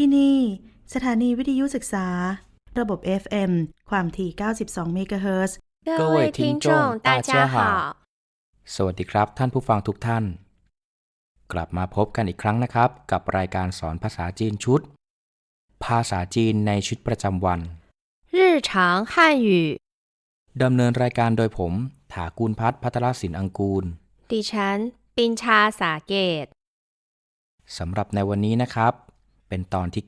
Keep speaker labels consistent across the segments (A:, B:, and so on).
A: ที่นี่ สถานีวิทยุศึกษา ระบบ FM ความถี่ 92 เมกะเฮิรตซ์
B: 各位听众大家好
C: สวัสดีครับท่านผู้ฟังทุกท่าน กลับมาพบกันอีกครั้งนะครับ กับรายการสอนภาษาจีนชุด ภาษาจีนในชีวิตประจำวัน
B: 日常汉语
C: ดำเนินรายการโดยผม ถากูลพัฒน์พัทรศิลป์อังกูล
B: ดิฉันปินชาสาเกต
C: สำหรับในวันนี้นะครับ เป็นตอนที่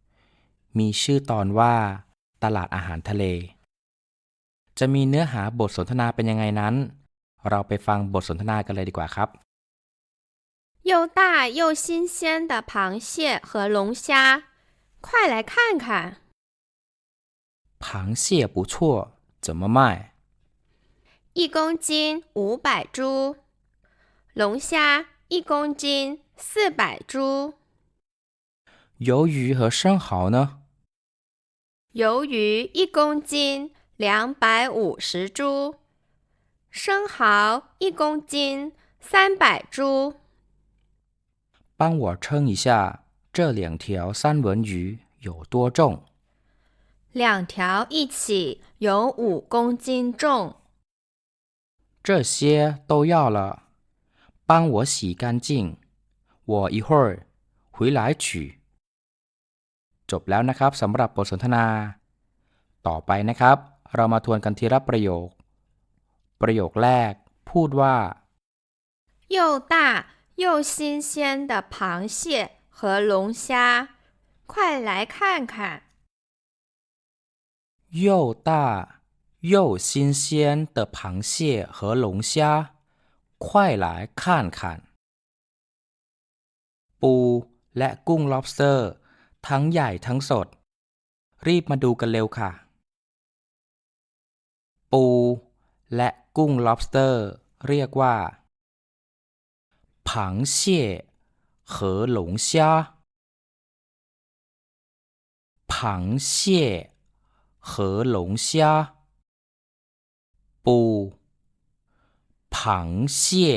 C: 9 มีชื่อตอนว่า ตลาดอาหารทะเล จะมีเนื้อหาบทสนทนาเป็นยังไงนั้น เราไปฟังบทสนทนากันเลยดีกว่าครับ
B: 又大又新鲜的螃蟹和龙虾，快来看看！
C: 螃蟹不错，怎么卖？
B: 一公斤五百株，龙虾一公斤四百株，
C: 鱿鱼和生蚝呢？
B: 鱿鱼一公斤两百五十株，生蚝一公斤三百株。
C: 帮我称一下这两条三文鱼有多重？
B: 两条一起有五公斤重。
C: 这些都要了，帮我洗干净，我一会儿回来取。 จบแล้วนะครับสำหรับบทสนทนา ต่อไปนะครับ เรามาทวนกันทีละประโยค ประโยคแรก พูดว่า
B: 又大又新鲜的螃蟹和龙虾，快来看看！
C: 又大又新鲜的螃蟹和龙虾，快来看看。ปูและกุ้ง lobster ทั้งใหญ่ทั้งสด รีบมาดูกันเร็วค่ะ ปู และกุ้ง lobster เรียกว่าผังเชี่ยเหอหลงเชาผังเชี่ยเหอหลงเชาปูผังเชี่ย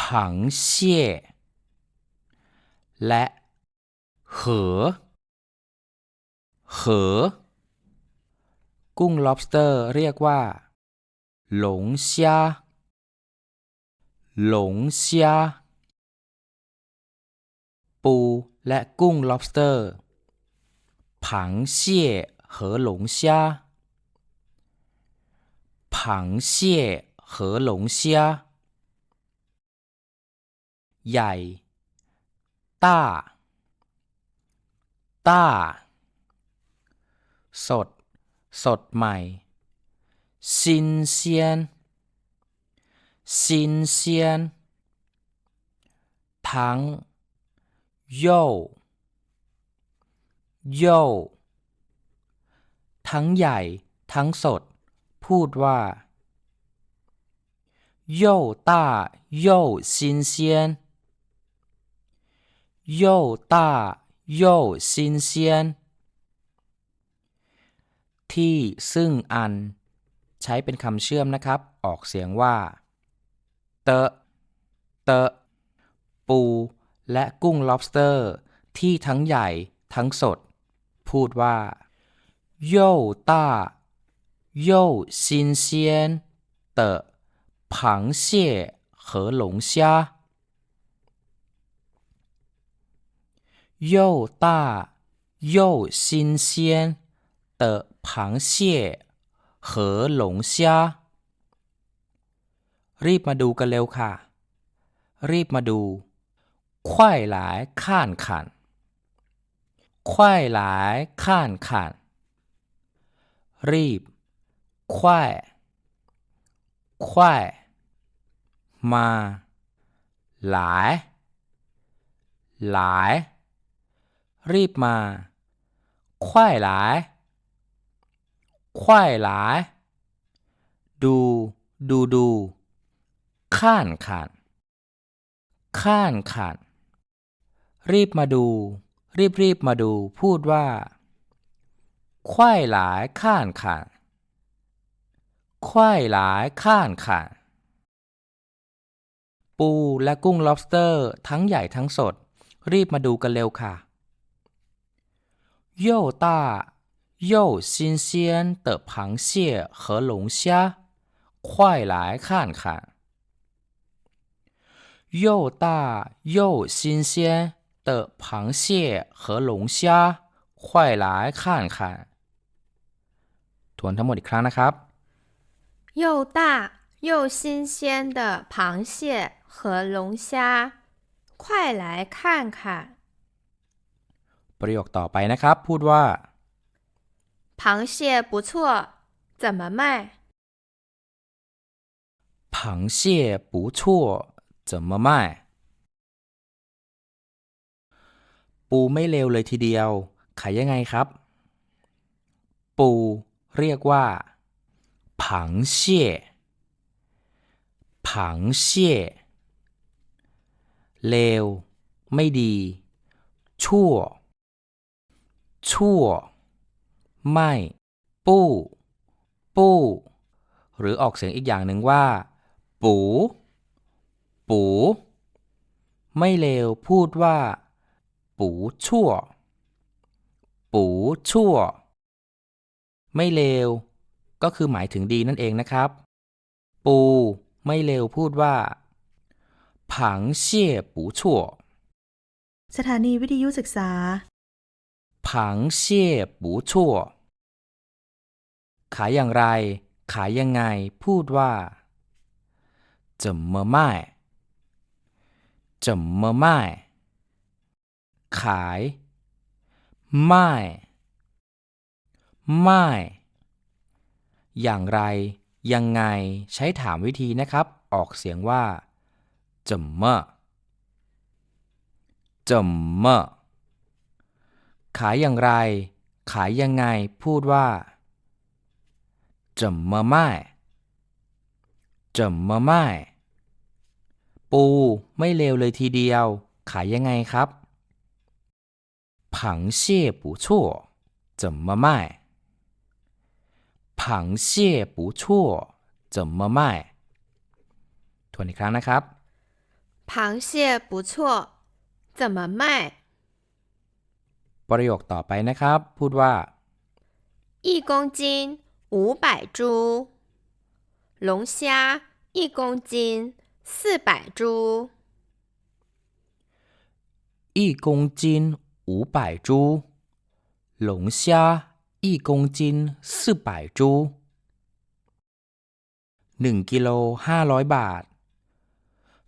C: ผังเชี่ย และเหอเหอกุ้ง lobster เรียกว่า หลงเซียหลงเซียปูและกุ้ง lobster ผังเซี่ยเหอหลงเซียผังเซ่ยเหหลงเซีใหญ่ ต้า ต้า สด สดใหม่ซินเซียนซินเซียนทั้งโย่โย่ทั้งใหญ่ทั้งสด พูดว่าโย่ต้าโย่ซินเซียน 又大又新鲜ที่ซึ่งอัน ใช้เป็นคำเชื่อมนะครับ ออกเสียงว่า เตอะเตอะปู และกุ้ง lobster ที่ทั้งใหญ่ทั้งสด พูดว่า又大又新鲜的螃蟹和龙虾 又大又新鲜的螃蟹和龙虾รีบมาดูกันเร็วค่ะ รีบมาดู快来看看快来看看รีบ快快มาหลายหลาย รีบมาควายหลายวายหลดูดูดูข้านขานข้านขานรีบมาดู รีบรีบมาดู พูดว่าควายหลายข้านขาดควายหลข้านขาดปูและกุ้ง lobster ทั้งใหญ่ทั้งสด รีบมาดูกันเร็วค่ะ 又大又新鲜的螃蟹和龙虾，快来看看！又大又新鲜的螃蟹和龙虾，快来看看！ทวนทั้งหมดอีกครั้งนะครับ
B: 又大又新鲜的螃蟹和龙虾，快来看看！
C: ประโยคต่อไปนะครับ พูดว่า
B: 螃蟹不错，怎么卖？
C: 螃蟹不错，怎么卖？ปูไม่เลวเลยทีเดียว ขายยังไงครับ ปูเรียกว่า螃蟹螃蟹เลว ไม่ดี ชั่ว ชั่ว ไม่ปู้ ปู้ หรือออกเสียงอีกอย่างหนึ่งว่า ปู ปู ไม่เลวพูดว่า ปูชั่ว ปูชั่ว ไม่เลว ก็คือหมายถึงดีนั่นเองนะครับ ปู ไม่เลวพูดว่าผังเสี่ยปูชั่ว
A: สถานีวิทยุศึกษา
C: 螃蟹不错ขายอย่างไร ขายยังไง พูดว่า怎么卖怎么卖ขาย ไม่ ไม่ อย่างไร ยังไง ใช้ถามวิธีนะครับ ออกเสียงว่า怎么怎么 ขายอย่างไร ขายยังไง พูดว่า怎么卖怎么卖ปู ไม่เลวเลยทีเดียว ขายยังไงครับ螃蟹不错怎么卖螃蟹不错怎么卖ทวนอีกครั้งนะครับ
B: 螃蟹不错，怎么卖？
C: ประโยคต่อไปนะครับ พูดว่า
B: 一公斤五百株，龙虾一公斤四百株。
C: 一公斤五百株，龙虾一公斤四百株หนึ่งกิโลห้าร้อยบาท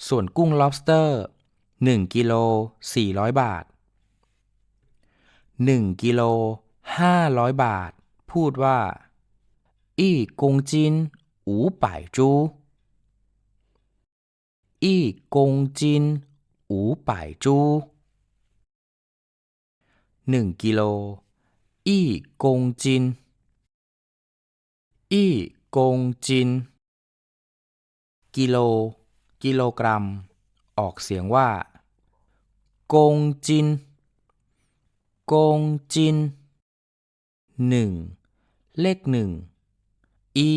C: ส่วนกุ้ง lobster หนึ่งกิโลสี่ร้อยบาท 1กิโล500 บาท พูดว่าอีกงจินอูป่ายจูอีกงจินอู่ายจูหนึ่งกิโลอีกงจินอีกงจิน กิโล กิโลกรัม ออกเสียงว่า กงจิน กงจินหนึ่งเลขหนึ่งอี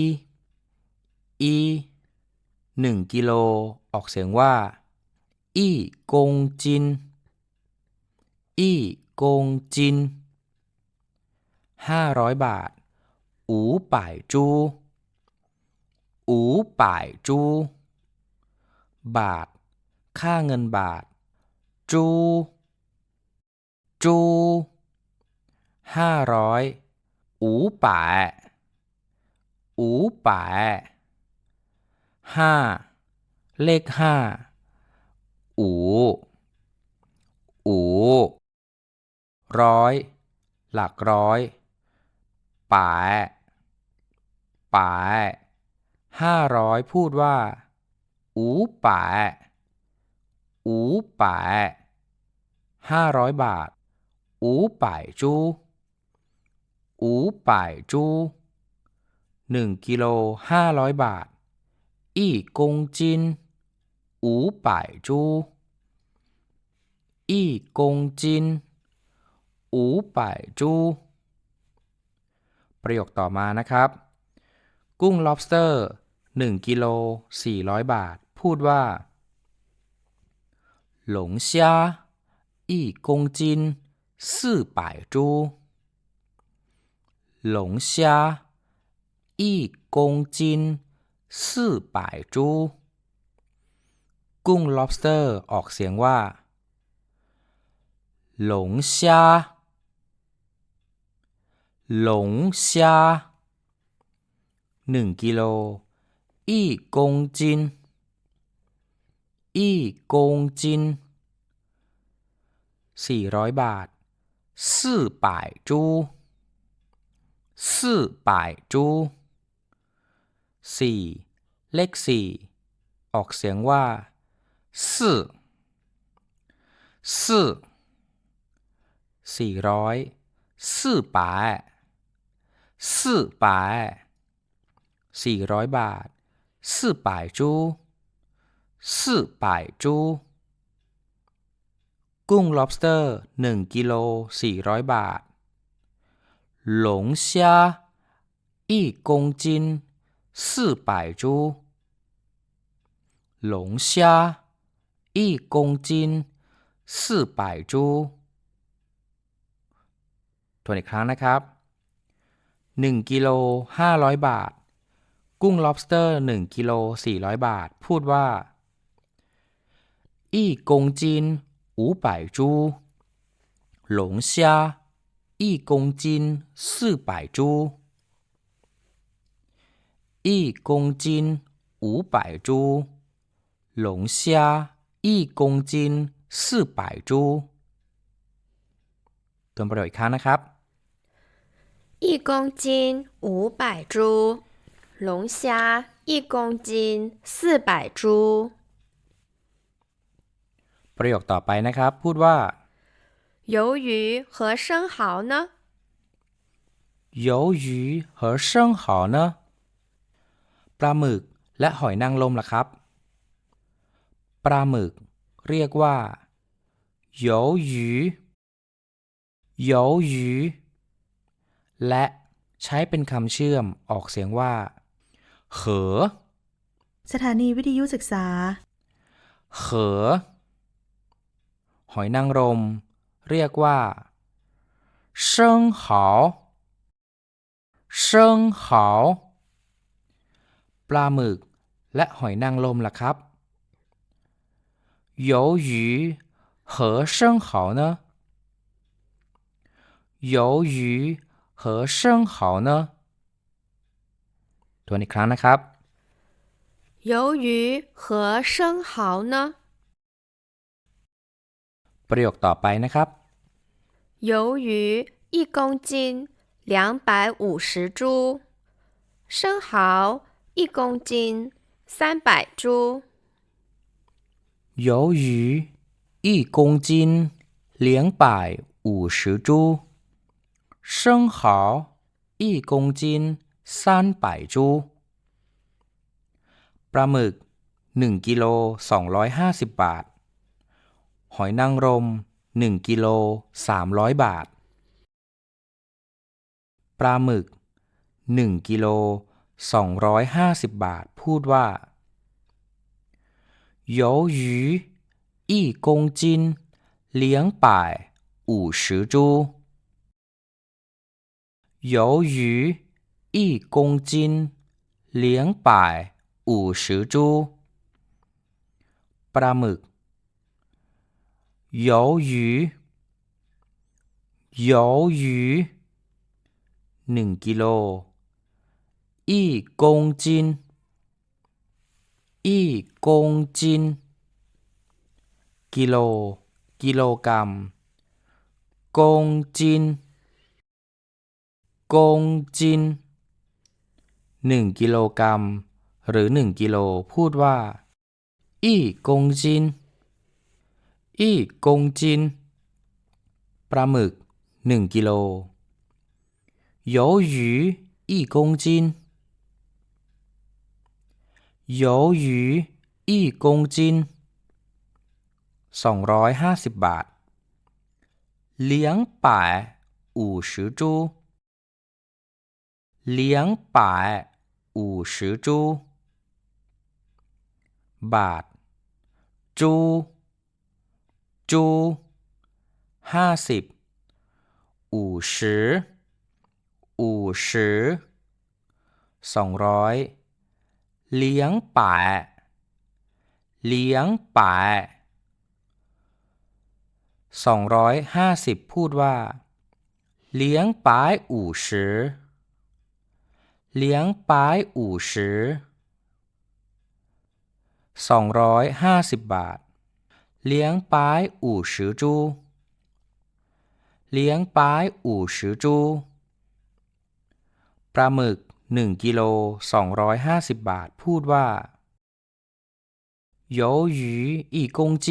C: อีหนึ่งกิโลออกเสียงว่า อีกงจิน อีกงจินห้าร้อยบาท อูป่ายจู อูป่ายจู บาท ค่าเงินบาท จู จูห้าร้อยอูป่ายอูป่าห้าเลขห้าอูอูร้อย หลักร้อยป่าป่าห้าร้อยพูดว่า อูป่ายอูป่าห้าร้อยบาท อูป่ายจู อูป่ายจูหนึ่งกิโลห้าร้อยบาท อีกงจิน อูป่ายจู อีกงจิน อูป่ายจู ประโยคต่อมานะครับ กุ้ง lobster 1กิโล400 บาท พูดว่าหลง虾 一公斤 四百株。龙虾一公斤四百株。กุ้ง lobster ออกเสียงว่า หลง虾หลง虾หนึ่งกิโล一公斤一公斤สี่ร้อยบาท 四百株四百株สี่เลขสี่ออกเสียงว่า四四สี่ร้อย四百四百สี่ร้อยบาท四百株四百株 กุ้ง lobster หนึ่งกิโลสี่ร้อยบาท หลง虾一公斤四百株。龙虾一公斤四百株ทวนอีกครั้งนะครับ1กิโล500 บาท กุ้ง lobster 1กิโล400 บาท พูดว่า一公斤 五百株龙虾一公斤四百株一公斤五百株龙虾一公斤四百株ตัวประโยคอีกครั้งนะครับ
B: 一公斤五百株，龙虾一公斤四百株。
C: ประโยคต่อไปนะครับ พูดว่า
B: 鱿鱼和生蚝呢？
C: 鱿鱼和生蚝呢ปลาหมึกและหอยนางรมล่ะครับ ปลาหมึก เรียกว่า鱿鱼鱿鱼และใช้เป็นคำเชื่อมออกเสียงว่าเหอ
A: สถานีวิทยุศึกษา
C: เหอ หอยนางรม เรียกว่า生蚝生蚝ปลาหมึก และหอยนางรมล่ะครับ鱿鱼和生蚝呢鱿鱼和生蚝呢ตัวนี้อีกครั้งนะครับ
B: 鱿鱼和生蚝呢？
C: ประโยคต่อไปนะครับ
B: 鱿鱼一公斤两百五十株，生蚝一公斤三百株。
C: 鱿鱼一公斤两百五十株，生蚝一公斤三百株ปลาหมึก1กิโล250 บาท หอยนางรม1กิโล300 บาท ปลาหมึก1กิโล250 บาท พูดว่า鱿鱼一公斤两百五十株。鱿鱼一公斤两百五十株。ปลาหมึก 鱿鱼鱿鱼หนึ่งกิโล一公斤一公斤กิโล กิโลกรัมกงจินกงจินหนึ่งกิโลกรัม หรือหนึ่งกิโล พูดว่าอีกงจิน อีกงจิน ปลาหมึก 1 กิโลยูหยูอีกงจินยูหยูอีกงจิน 250 บาทเลี้ยงป่าอู่ชิจูเลี้ยงป่าอู่จูบาทจู จูห้าสิบอู่ชืออู่ชือสองร้อยเลี้ยงป่าเลี้ยงป่าสองร้อยห้าสิบพูดว่า เลี้ยงป่าอู่ชือเลี้ยงป่าอู่ชือสองร้อยห้าสิบบาท เลี้ยงป่ายอู่十株เลี้ยงป่ายอู่十株ปลาหมึกหนึ่งกิโลสองร้อยห้าสิบบาท พูดว่า鱿鱼一公斤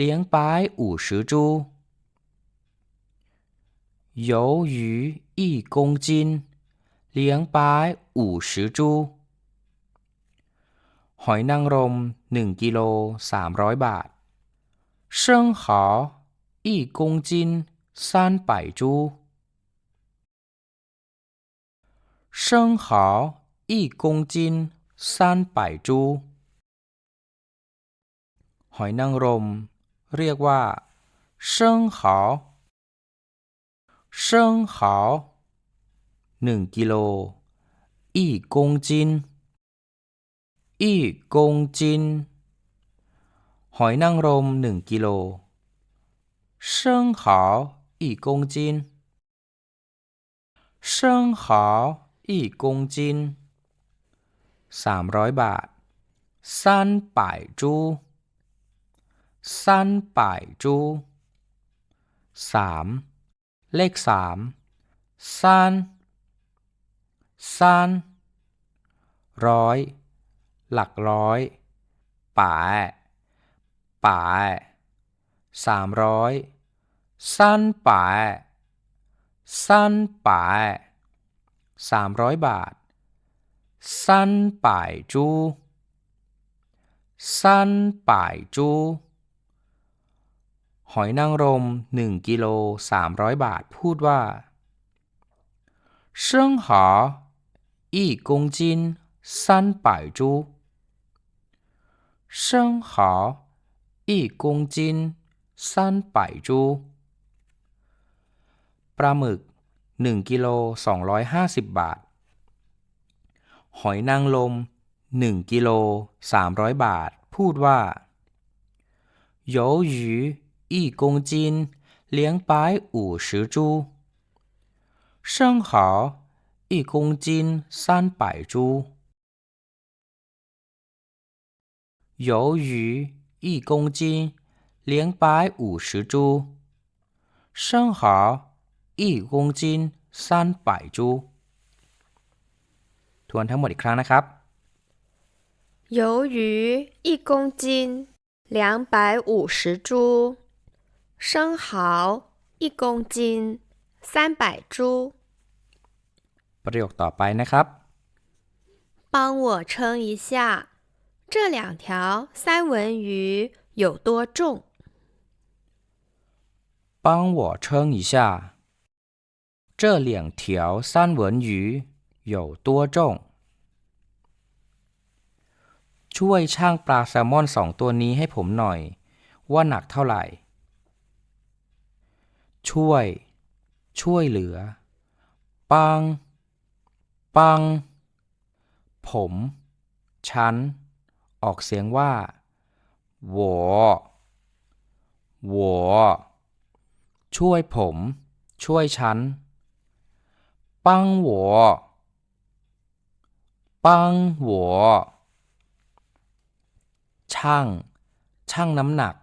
C: 两百五十株鱿鱼一公斤两百五十株หอยนางรมหนึ่งกิโลสามร้อยบาท 生蚝一公斤三百株生蚝一公斤三百株หอยนางรม เรียกว่า生蚝生蚝หนึ่งกิโล一公斤一公斤 หอยนางรมหนึ่งกิโลเส้นขาวอีกงจินเส้นขาวอีกงจินสามร้อยบาทสั้นป่ยจูสั้นป่ายจูสามเลขสามสั้สั้ร้อย หลักร้อยแป่ ป่ายสามร้อยสั้นป่ายสั้นป่ายสามร้อยบาทสั้นป่ายจูสั้นป่ายจู หอยนางรมหนึ่งกิโลสามร้อยบาท พูดว่า生蚝一公斤三百株生蚝 一公斤三百株ปลาหมึกหนึ่งกิโลสองร้อยห้าสิบบาท หอยนางรมหนึ่งกิโลสามร้อยบาท พูดว่า鱿鱼一公斤两百五十株生蚝一公斤三百株鱿鱼 一公斤两百五十株生蚝一公斤三百株ทวนทั้งหมดอีกครั้งนะครับ
B: 鱿鱼一公斤两百五十株，生蚝一公斤三百株。
C: ประโยคต่อไปนะครับ
B: 帮我称一下， 这两条三文鱼有多重？
C: 帮我称一下，这两条三文鱼有多重？ช่วยช่างปลาแซลมอนสองตัวนี้ให้ผมหน่อย ว่าหนักเท่าไหร่ ช่วย ช่วยเหลือ ปัง ปัง ผม ฉัน ออกเสียงว่า我我ช่วยผม ช่วยฉัน ปัง我ปัง我ช่าง ช่างน้ำหนัก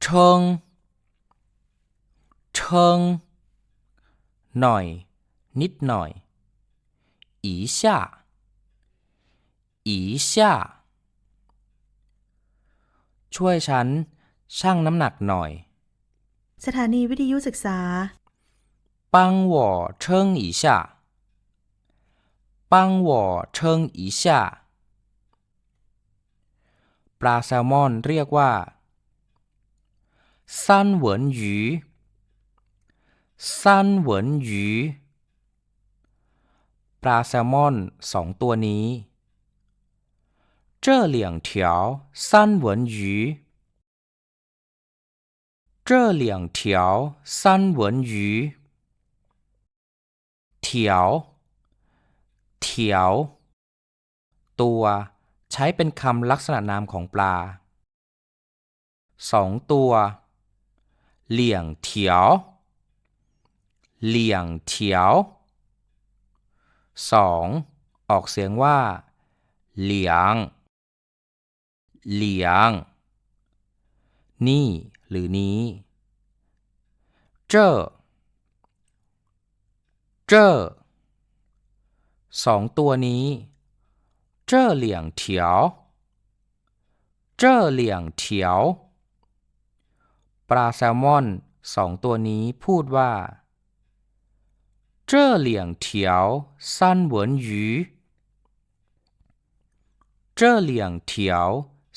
C: เชิง เชิง หน่อย นิดหน่อย อีช่า อีช่าช่วยฉันชั่งน้ำหนักหน่อย
A: สถานีวิทยุศึกษา
C: ปังวอเชิงอีปลาแซลมอนเรียกว่าซันเหวินหยูซันเวินหยูปลาแซลมอนสองตัวนี้ 这两条三文鱼 这两条三文鱼เถียวเถียว ตัวใช้เป็นคำลักษณะนามของปลา สองตัว เหลี่ยงเถียว เหลี่ยงเถียว สอง ออกเสียงว่า เหลียง เหลียง นี่หรือนี้ เจ้อ เจ้อสองตัวนี้ เจ้อเหลี่ยงเถียว เจ้อเหลี่ยงเถียว ปลาแซลมอนสองตัวนี้พูดว่า เจ้อเหลี่ยงเถียวซันเหวินหยูเจ้อเหลียงเถียว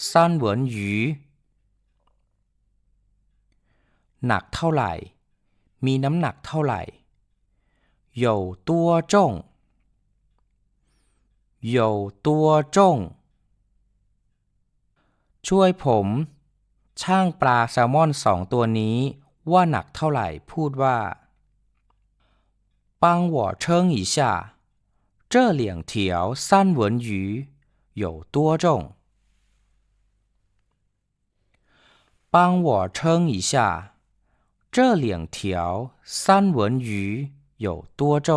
C: ซันเหวินหยูหนักเท่าไหร่ มีน้ำหนักเท่าไหร่有多重有多重ช่วยผม ช่างปลาแซลมอนสองตัวนี้ว่าหนักเท่าไหร่ พูดว่า帮我称一下这两条三文鱼有多重 帮我称一下这两条三文鱼有多重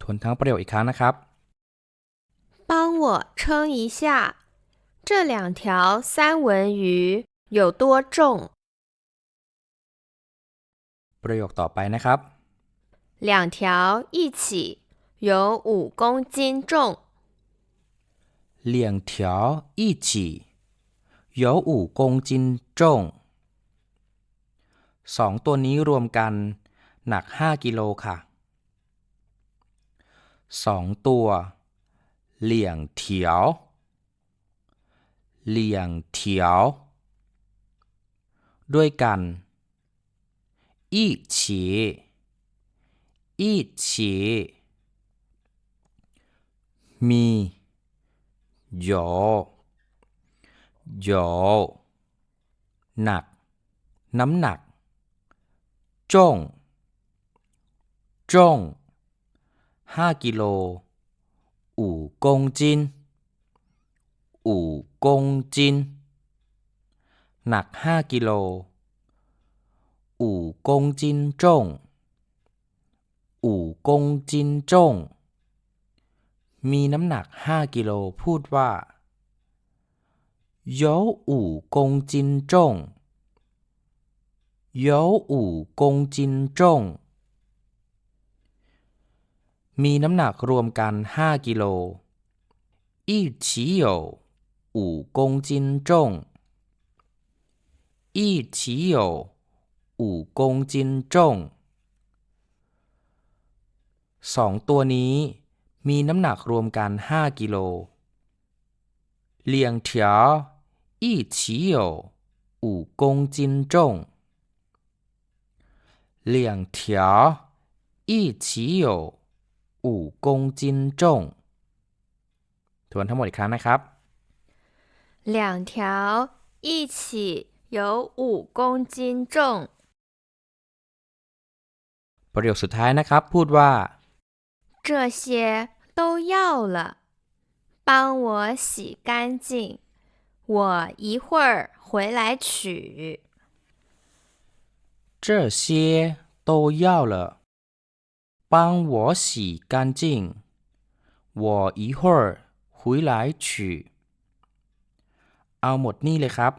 C: ทวนทั้งประโยคอีกครั้งนะครับ
B: 帮我称一下，这两条三文鱼有多重？
C: ประโยคต่อไปนะครับ
B: 两条一起有五公斤重。
C: 两条一起有五公斤重สองตัวนี้รวมกัน หนัก 5 กิโลค่ะ สองตัว เหลี่ยงเถียว เหลี่ยงเถียว ด้วยกัน一起一起มี 有有หนัก น้ำหนัก จ้อง จ้องห้ากิโล อู่กงจิน อู่กงจิน หนักห้ากิโล อู่กงจินจ้อง อู่กงจินจง มีน้ำหนัก 5 กิโล พูดว่า有五公斤重有五公斤重มีน้ำหนักรวมกัน 5 กิโล一起有五公斤重一起有五公斤重สองตัวนี้ มีน้ำหนักรวมกัน 5 กิโลเลียงเถียวอีฉีโยวอู่กงจินจงเหลี่ยงเถีทวนทั้งหมดอีกครั้งนะครับ
B: 两条一起有五公斤重
C: ประโยคสุดท้ายนะครับ พูดว่า
B: 这些都要了，帮我洗干净，我一会儿回来取。
C: 这些都要了，帮我洗干净，我一会儿回来取。เอาหมดนี่เลยครับ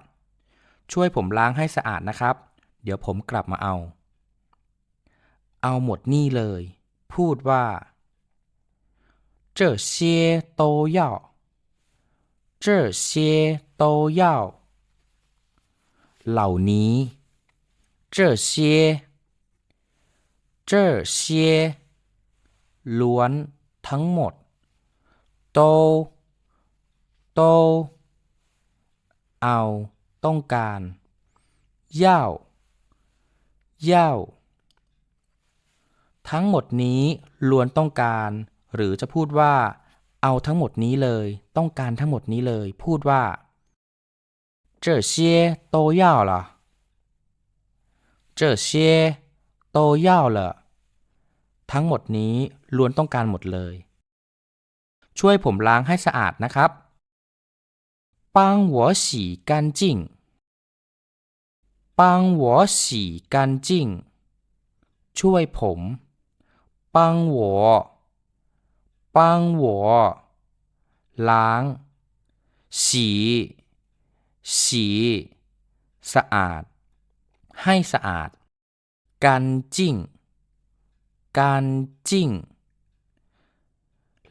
C: ช่วยผมล้างให้สะอาดนะครับ เดี๋ยวผมกลับมาเอา เอาหมดนี่เลย พูดว่า 这些都要这些都要เหล่านี้这些这些ล้วนทั้งหมด都都เอาต้องการ要要ทั้งหมดนี้ล้วนต้องการ หรือจะพูดว่า เอาทั้งหมดนี้เลย ต้องการทั้งหมดนี้เลย พูดว่า 这些都要了这些都要了ทั้งหมดนี้ล้วนต้องการหมดเลย ช่วยผมล้างให้สะอาดนะครับ帮我洗干净帮我洗干净ช่วยผม帮我 帮我ล้าง 洗洗สะอาด ให้สะอาด กันจิ้ง การจิ้ง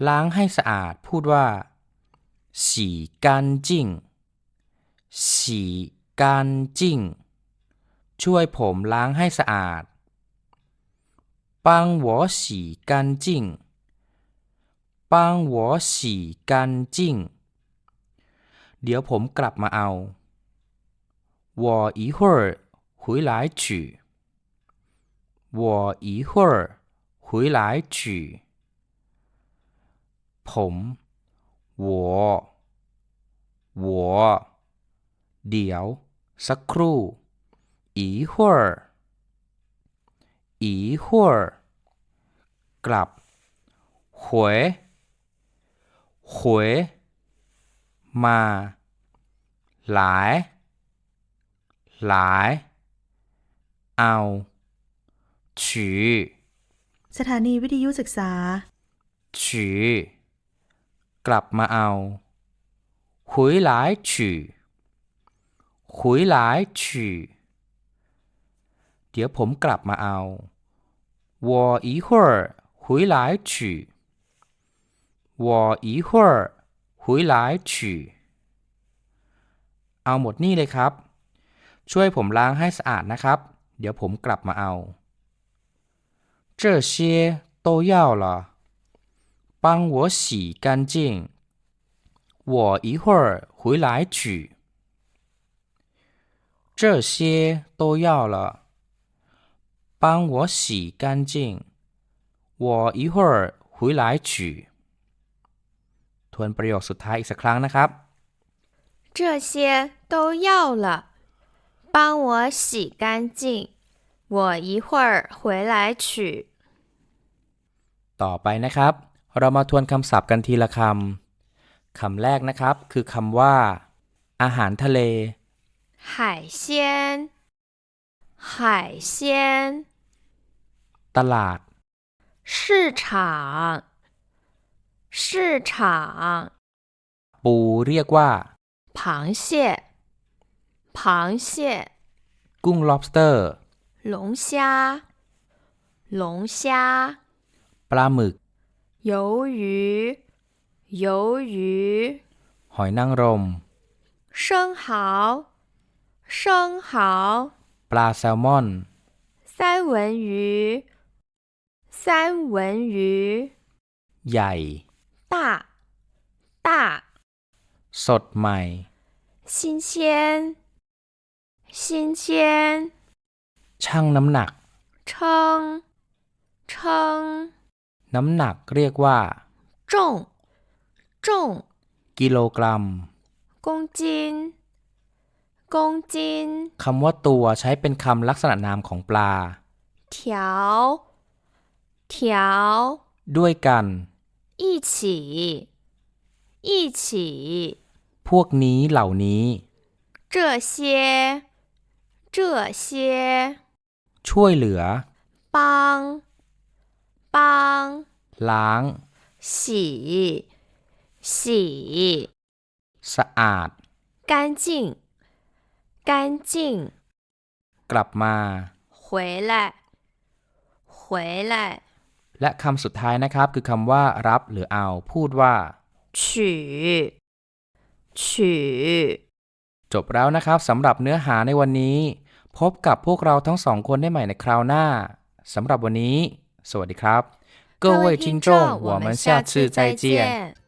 C: ล้างให้สะอาด พูดว่า洗干净洗干净ช่วยผมล้างให้สะอาด帮我洗干净 帮我洗干净เดี๋ยวผมกลับมาเอา我一会儿回来取我一会儿回来取ผม我我เดี๋ยว สักครู่一会儿一会儿กลับ回 回มา หลาย หลาย เอา 取
A: สถานีวิทยุศึกษา
C: 取กลับมาเอา回来取回来取เดี๋ยวผมกลับมาเอา我一会儿回来取 我一会儿回来取เอาหมดนี่เลยครับ ช่วยผมล้างให้สะอาดนะครับ เดี๋ยวผมกลับมาเอา这些都要了帮我洗干净我一会儿回来取这些都要了帮我洗干净我一会儿回来取 ทวนประโยคสุดท้ายอีกสักครั้งนะครับ
B: 这些都要了，帮我洗干净，我一会儿回来取。
C: ต่อไปนะครับ เรามาทวนคำศัพท์กันทีละคำ คำแรกนะครับ คือคำว่า อาหารทะเล
B: 海鲜，海鲜，
C: ตลาด
B: 市场， 市场，
C: ปูเรียกว่า
B: 螃蟹，螃蟹，
C: กุ้ง lobster
B: 龙虾，龙虾，
C: ปลาหมึก
B: 鱿鱼，鱿鱼，
C: หอยนางรม
B: 生蚝，生蚝，
C: ปลาแซลมอน
B: 三文鱼，三文鱼，
C: ใหญ่
B: 大，大，
C: สดใหม่
B: 新鲜，新鲜，
C: ชั่งน้ำหนัก
B: 称，称，
C: น้ำหนักเรียกว่า
B: 重，重，
C: กิโลกรัม
B: 公斤，公斤，
C: คำว่าตัวใช้เป็นคำลักษณะนามของปลา
B: 条，条，
C: ด้วยกัน
B: 一起，一起，
C: พวกนี้เหล่านี้
B: 这些，这些，
C: ช่วยเหลือ
B: 帮，帮，
C: ล้าง
B: 洗，洗，
C: สะอาด
B: 干净，干净，
C: กลับมา
B: 回来，回来，
C: และคำสุดท้ายนะครับ คือคำว่า รับหรือเอา พูดว่า
B: 取，取。
C: จบแล้วนะครับสำหรับเนื้อหาในวันนี้ พบกับพวกเราทั้งสองคนได้ใหม่ในคราวหน้าสำหรับวันนี้ สวัสดีครับ各位听众我们下次再见
B: 见。